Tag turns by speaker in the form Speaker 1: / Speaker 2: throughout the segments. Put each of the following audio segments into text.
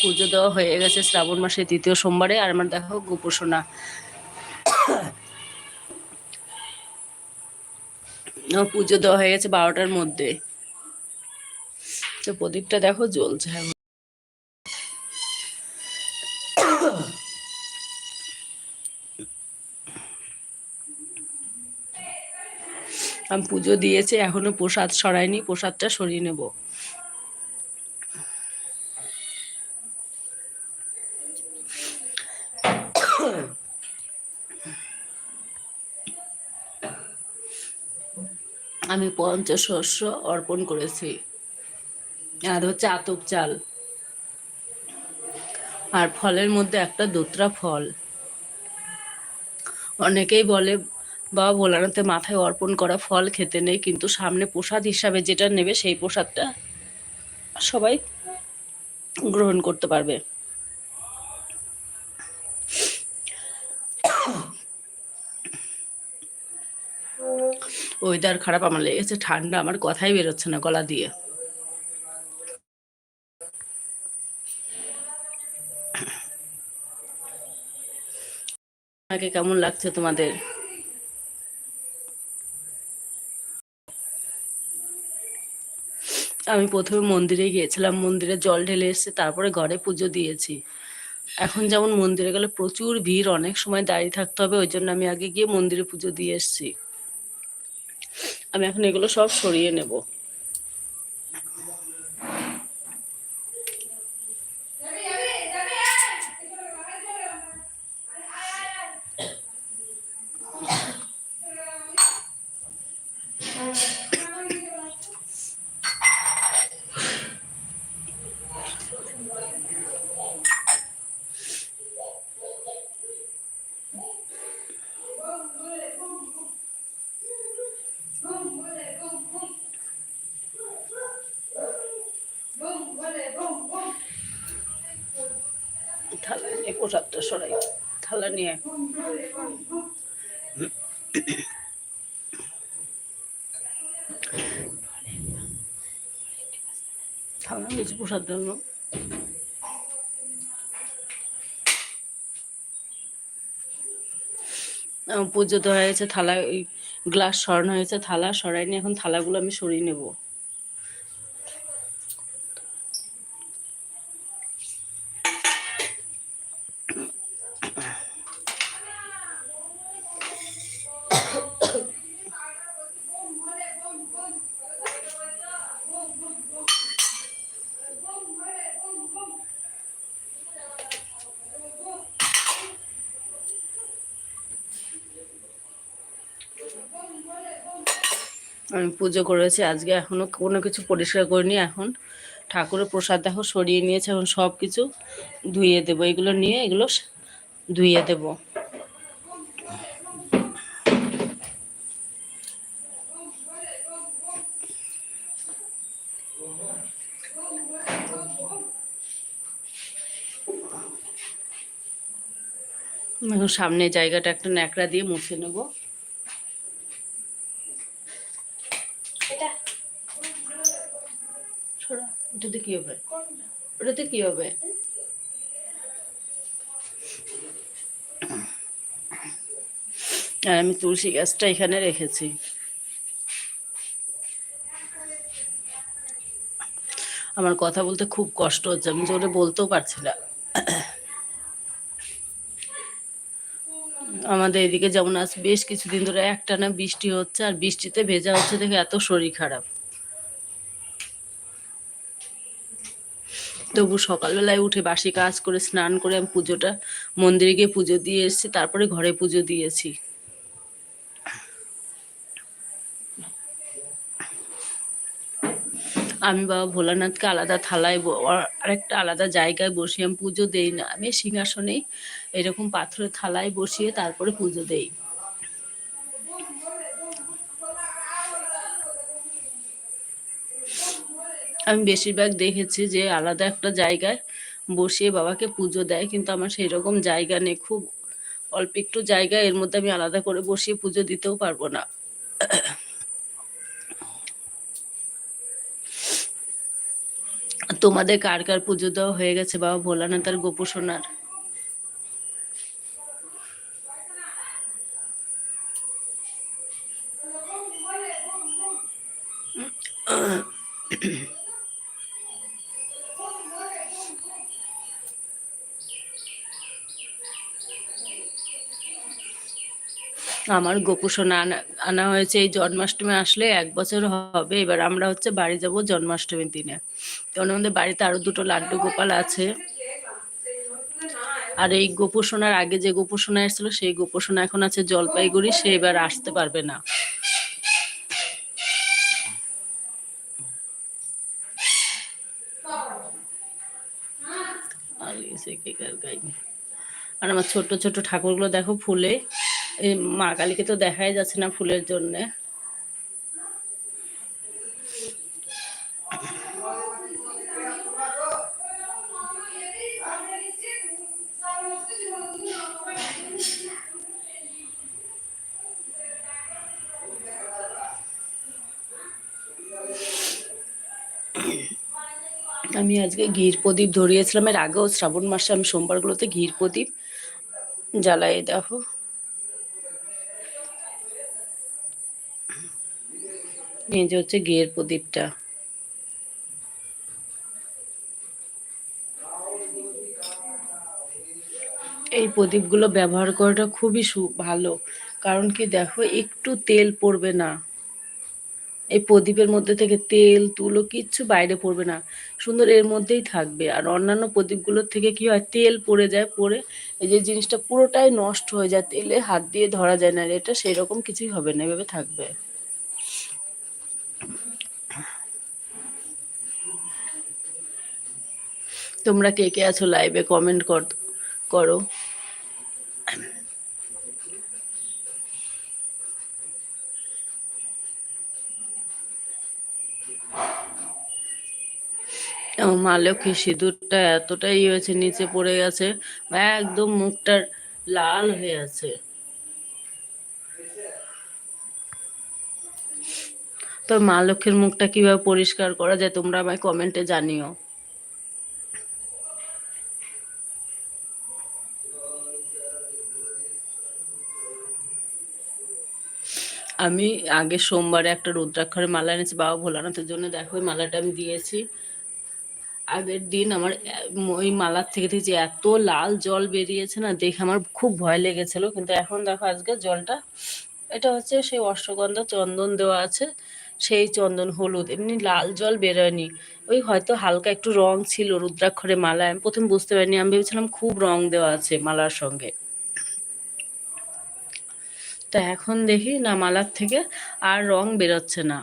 Speaker 1: পুজো দেওয়া হয়ে গেছে শ্রাবণ মাসের তৃতীয় সোমবারে, আর আমার দেখো গোপোষণা পুজো দেওয়া হয়ে গেছে বারোটার মধ্যে। তো প্রদীপটা দেখো জ্বলছে। আমি পুজো দিয়েছি, এখনও প্রসাদ সরাইনি প্রসাদটা সরিয়ে নেব। আমি পঞ্চশস্য অর্পণ করেছি। আর হচ্ছে আতপ চাল। আর ফলের মধ্যে একটা দোত্রা ফল। অনেকেই বলে, বাবা, ভোলানাথে মাথায় অর্পণ করা ফল খেতে নেই, কিন্তু সামনে প্রসাদ হিসাবে যেটা নেবে সেই প্রসাদটা সবাই গ্রহণ করতে পারবে। ওয়েদার খারাপ, আমার লেগেছে ঠান্ডা, আমার কথাই বেরোচ্ছে না গলা দিয়ে। আগে কেমন লাগছে তোমাদের? আমি প্রথমে মন্দিরে গিয়েছিলাম, মন্দিরে জল ঢেলে এসেছি তারপরে ঘরে পুজো দিয়েছি। এখন যেমন মন্দিরে গেলে প্রচুর ভিড়, অনেক সময় দাঁড়িয়ে থাকতে হবে, ওই জন্য আমি আগে গিয়ে মন্দিরে পুজো দিয়ে এসেছি। আমি এখন এগুলো সব সরিয়ে নেব। থালা নিয়ে প্রসাদটা সরাই। থালা নিয়ে। থালা নিয়েছি প্রসাদ জন্য। পুজো তো হয়ে গেছে থালা গ্লাস সরানো হয়েছে, থালা সরাইনি, এখন থালাগুলো আমি সরিয়ে নেব। আমি পুজো করেছি, আজকে এখনও কোনো কিছু পরিষ্কার করিনি এখন। ঠাকুরের প্রসাদ দেখো সরিয়ে নিয়েছে, এখন সব কিছু ধুইয়ে দেবো। এগুলো নিয়ে এগুলো ধুইয়ে দেবো। এখন সামনে জায়গাটা একটা ন্যাকড়া দিয়ে মুছে নেব এটা সরা কি হবে? ওটাতে কি হবে? আর আমি তুলসী গাছটা এখানে রেখেছি। আমার কথা বলতে খুব কষ্ট হচ্ছে, আমি জোরে বলতেও পারছি না। আমাদের এদিকে যেমন আজ বেশ কিছুদিন ধরে একটানা বৃষ্টি হচ্ছে, আর বৃষ্টিতে ভেজা হচ্ছে দেখে এত শরীর খারাপ। তবু সকালবেলায় উঠে বাসি কাজ করে স্নান করে আমি পুজোটা মন্দিরে গিয়ে পুজো দিয়ে এসেছি, তারপরে ঘরে পুজো দিয়েছি। আমি বাবা ভোলানাথকে আলাদা থালায় আরেকটা আলাদা জায়গায় বসিয়ে আমি পুজো দেই না, আমি সিংহাসনেই এরকম পাথরের থালায় বসিয়ে তারপরে পুজো দেই। আমি বেশিরভাগ দেখেছি যে আলাদা একটা জায়গায় বসিয়ে বাবাকে পুজো দেয়, কিন্তু আমার সেই রকম জায়গা নেই। খুব অল্প একটু জায়গা, এর মধ্যে আমি আলাদা করে বসিয়ে পুজো দিতেও পারব না। তোমাদের কার কার পুজো দেওয়া হয়ে গেছে বাবা? ভোলানাথ আর গোপু সোনার আমার গোপু সোনা আনা আনা হয়েছে এই জন্মাষ্টমী আসলে এক বছর হবে। এবার আমরা হচ্ছে বাড়ি যাব জন্মাষ্টমীর দিনে। কারণ আমাদের বাড়িতে আরও দুটো লাড্ডু গোপাল আছে। আর এই গোপু সোনার আগে যে গোপু সোনা এসেছিল, সেই গোপু সোনা এখন আছে জলপাইগুড়ি, সে এবার আসতে পারবে না। আর আমার ছোট ছোট ঠাকুরগুলো দেখো ফুলে। মা কালীকে তো দেখাই যাচ্ছে না ফুলের জন্যে। আমি আজকে ঘির প্রদীপ ধরিয়েছিলাম। এর আগেও শ্রাবণ মাসে আমি সোমবারগুলোতে ঘির প্রদীপ জ্বালাই দেখো এই যে হচ্ছে ঘিয়ের প্রদীপটা। এই প্রদীপগুলো ব্যবহার করাটা খুবই ভালো। কারণ কি দেখো, একটু তেল পড়বে না। এই প্রদীপের মধ্যে থেকে তেল, তুলো কিচ্ছু বাইরে পড়বে না। সুন্দর এর মধ্যেই থাকবে। আর অন্যান্য প্রদীপগুলোর থেকে কি হয়, তেল পড়ে যায়, পড়ে এই যে জিনিসটা পুরোটাই নষ্ট হয়ে যায়। তেলে হাত দিয়ে ধরা যায় না এটা সেরকম কিছুই হবে না, এভাবে থাকবে। তোমরা কে কে আছো লাইভে কমেন্ট কর মা লক্ষ্মীর সিঁদুরটা এতটাই হয়েছে, নিচে পড়ে গেছে একদম মুখটা লাল হয়ে আছে। তো মা লক্ষ্মীর মুখটা কীভাবে পরিষ্কার করা যায় তোমরা আমায় কমেন্টে জানিও। আমি আগে সোমবারে একটা রুদ্রাক্ষরের মালা এনেছি, বাবা ভোলানাথের জন্য। দেখো ওই মালাটা আমি দিয়েছি। আগের দিন আমার, ওই মালার থেকে যে এত লাল জল বেরিয়েছে না, দেখে আমার খুব ভয় লেগেছিল। কিন্তু এখন দেখো আজকে জলটা, এটা হচ্ছে সেই অশ্বগন্ধা চন্দন দেওয়া আছে, সেই চন্দন হলুদ। এমনি লাল জল বেরোয়নি। ওই হয়তো হালকা একটু রং ছিল রুদ্রাক্ষরে মালায়, আমি প্রথম বুঝতে পারিনি। আমি ভেবেছিলাম খুব রং দেওয়া আছে মালার সঙ্গে। তা এখন দেখি না মালার থেকে আর রং বেরোচ্ছে না।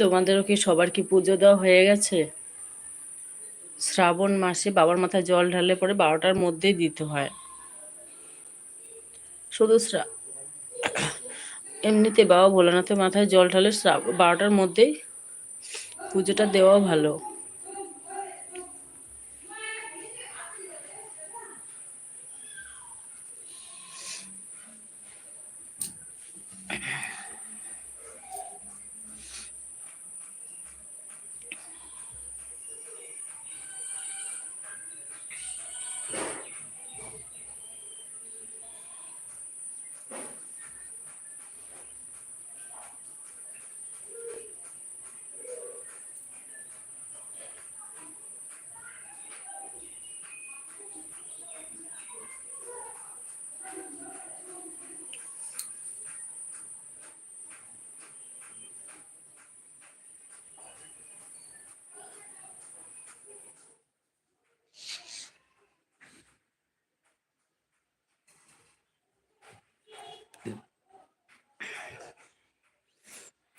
Speaker 1: তোমাদেরও কি সবার কি পুজো দেওয়া হয়ে গেছে? শ্রাবণ মাসে বাবার মাথায় জল ঢালে পরে বারোটার মধ্যেই দিতে হয়। শুধু এমনিতে বাবা ভোলানাথের মাথায় জল ঢালে বারোটার মধ্যেই পুজোটা দেওয়াও ভালো।